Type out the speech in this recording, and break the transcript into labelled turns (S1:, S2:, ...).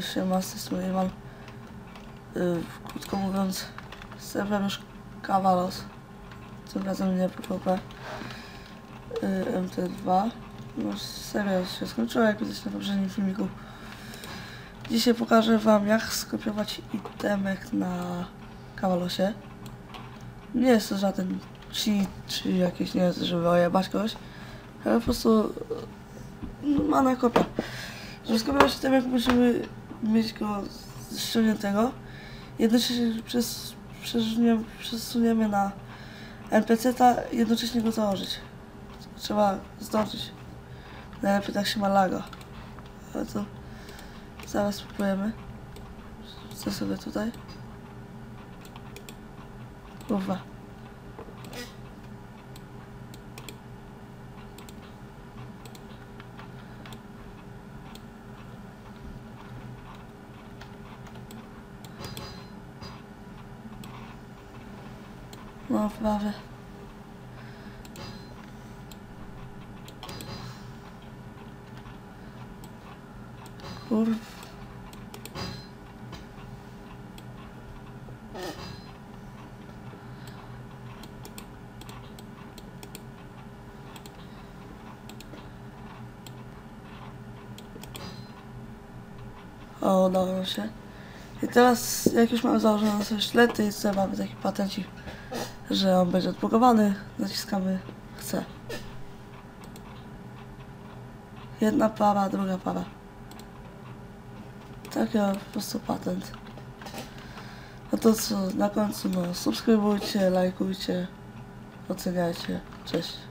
S1: Siema, z. Yy, krótko mówiąc, serwer już kawalos. Tym razem nie PvP. Yy, MT2. No seria się skończyła, jak widać na poprzednim filmiku. Dzisiaj pokażę wam, jak skopiować itemek na kawalosie. Nie jest to żaden cheat, czy jakieś, nie wiem, żeby ojebać kogoś. Ale po prostu normalna kopia. Żeby skopiować itemek musimy mieć go ściągniętego. Jednocześnie przez, przesuniemy, przesuniemy na NPC-ta, jednocześnie go założyć. Trzeba zdążyć. Najlepiej tak się ma laga. Ale to zaraz spróbujemy. Co sobie tutaj? Kurwa. No prawie. Kurwa. O, udało się. I teraz, jak już mamy założone sobie szlety tutaj mamy taki patencik, że on będzie odblokowany, naciskamy chcę. Jedna para, druga para. Taki po prostu patent. No to co, na końcu no, subskrybujcie, lajkujcie, oceniajcie. Cześć.